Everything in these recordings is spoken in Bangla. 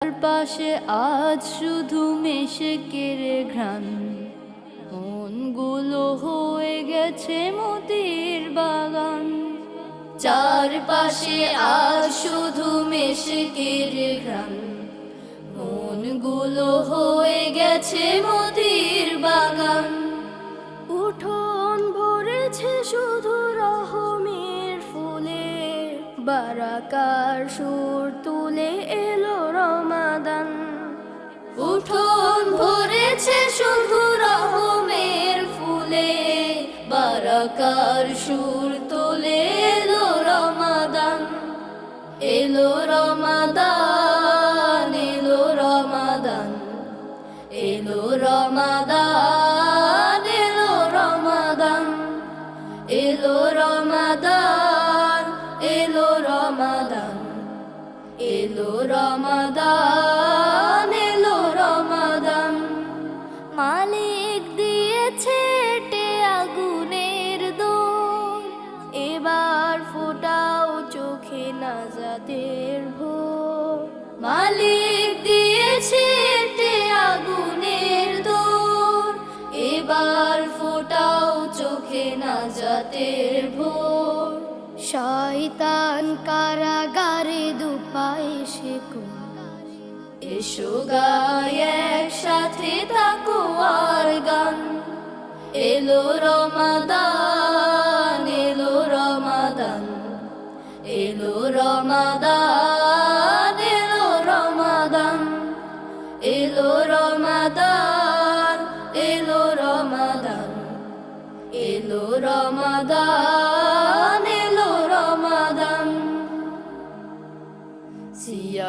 তার পাশে আজ শুধু মেশে কেড়ে ঘ্রাণ। মনগুলো হয়ে গেছে মতির বাগান। চারপাশে আজ শুধু মেশে কেড়ে ঘ্রাণ। মনগুলো হয়ে গেছে মতির বাগান। বারাকার সুর তুলে এলো রমাদান। উঠোন ভরেছে শুধু রহমের ফুলে, বারাকার সুর তুলে এলো রমাদান। এলো রমাদান এলো রমাদান এলো রমাদান এলো রমাদান এলো রমাদান এলো রমাদান এলো রমাদান। মালিক দিয়েছে আগুনের দোল। এবার ফোটাও চোখে নাজাদের ভোর মালিক দিয়েছে আগুনের দোল। এবার ফোটাও চোখে নাজাদের ভোর শয়তান কারাগারে দুপায়ে শেকুন এসো গায় একসাথে থাকো আর গান। এলো রমাদান এলো রমাদান। এলো রমাদান এলো রমাদান। এলো রমাদান এলো রমাদান। এলো রমাদান।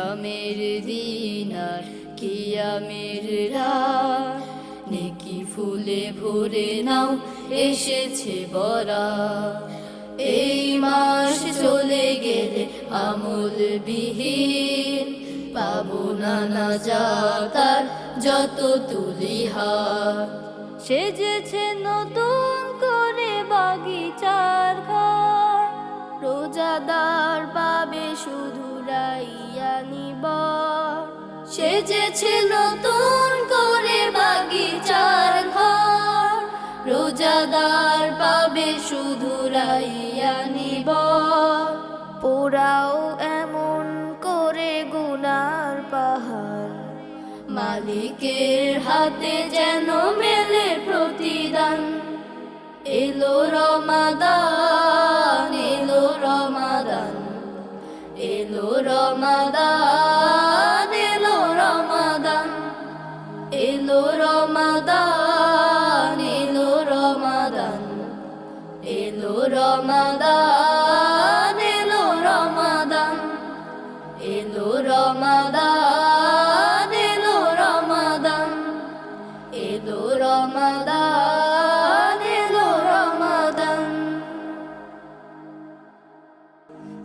সিয়ামের দিনার কিয়ামের রাত। নেকি ফুলে ভরে নাও, এসেছে বরা। এই মাস চলে গেলে আমল বিহীন পাবো না না যাতার যত তুলি হাত। সেজেছে নতুন করে বাগিচার ঘর। রোজাদার পাবে শুধু রাইয়া নিবার সেজেছে নতুন করে বাগিচার ঘর। রোজাদার পাবে শুধু রাইয়া নিবার। পোড়াও এমন করে গুনার পাহাড়। মালিকের হাতে যেন মেলে প্রতিদান। এলো রমাদান এলো রমাদান এলো রমাদান। এলো রমাদান এলো রমাদান এলো রমাদান এলো রমাদান এলো রমাদান এলো রমাদান এলো রমাদান এলো রমাদান।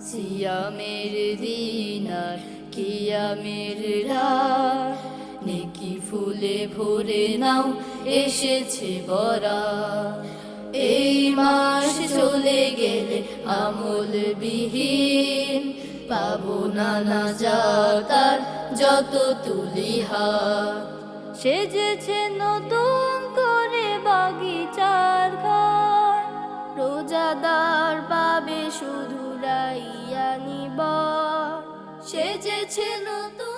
সিয়ামের দিনার কিয়ামের রাত ফুলে ভরে নাও, এসেছে বরা। এই মাস চলে গেলে আমল বিহীন পাবো না না যাতার যত তুলি হাত সেজেছে নতুন করে বাগিচার ঘর, রোজাদার পাবে শুধু রাইয়া নিবার। সেজেছে নতুন